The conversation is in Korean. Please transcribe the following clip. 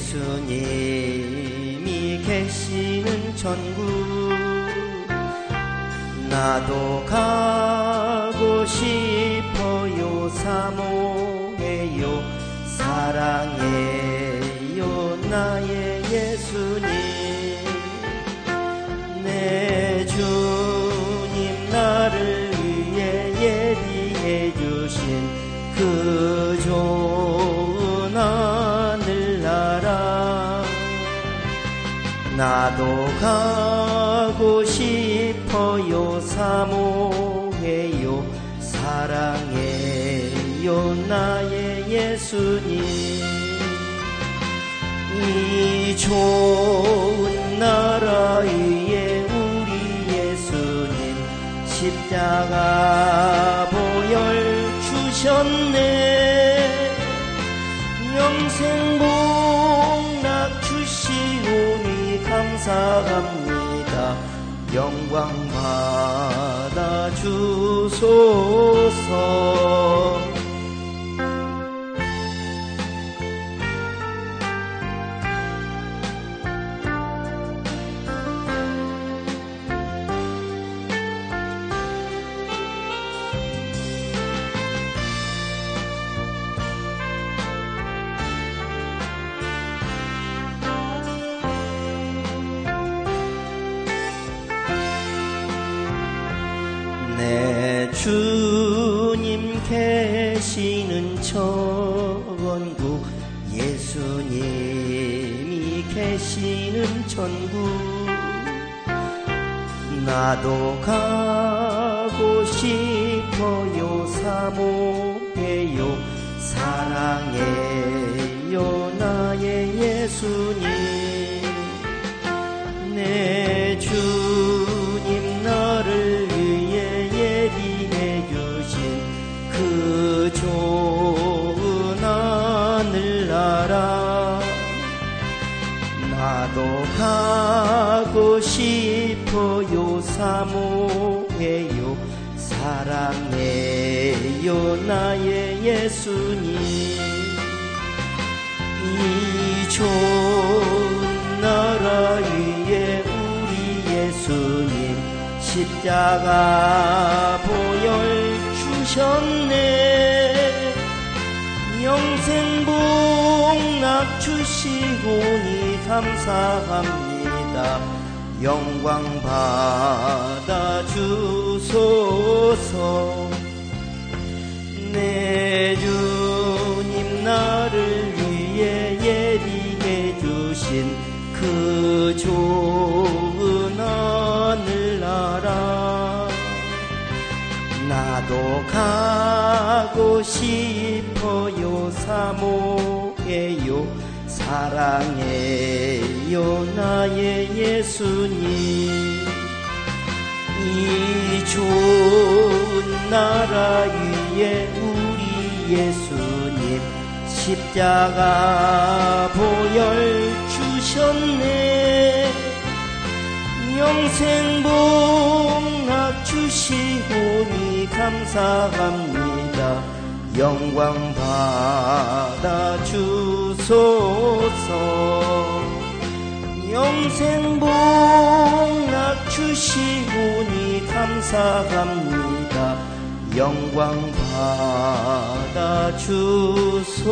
예수님이 계시는 천국. 나도 가고 싶어요 사모해요. 사랑해요 나의 예수님. 내 주님 나를 위해 예비해 주신 그종 나도 가고 싶어요. 사모해요. 사랑해요. 나의 예수님. 이 좋은 나라 위에 우리 예수님. 십자가 보혈 주셨네. 영생 복 감사합니다. 영광 받아 주소서 내 주님 계시는 천국 예수님이 계시는 천국. 나도 가고 싶어요 사모해요. 사랑해요 나의 예수님. 내주 나라 나도 가고 싶어요 사모해요. 사랑해요 나의 예수님. 이 좋은 나라 위에 우리 예수님. 십자가 보혈 주셨네. 영생 복락 주시오니 감사합니다. 영광 받아 주소서. 내 주님 나를 위해 예비해 주신 그 나도 가고 싶어요 사모해요. 사랑해요 나의 예수님. 이 좋은 나라 위에 우리 예수님. 십자가 보혈 주셨네. 영생 감사합니다. 영광 받아 주소서. 영생 복락 주시오니 감사합니다. 영광 받아 주소서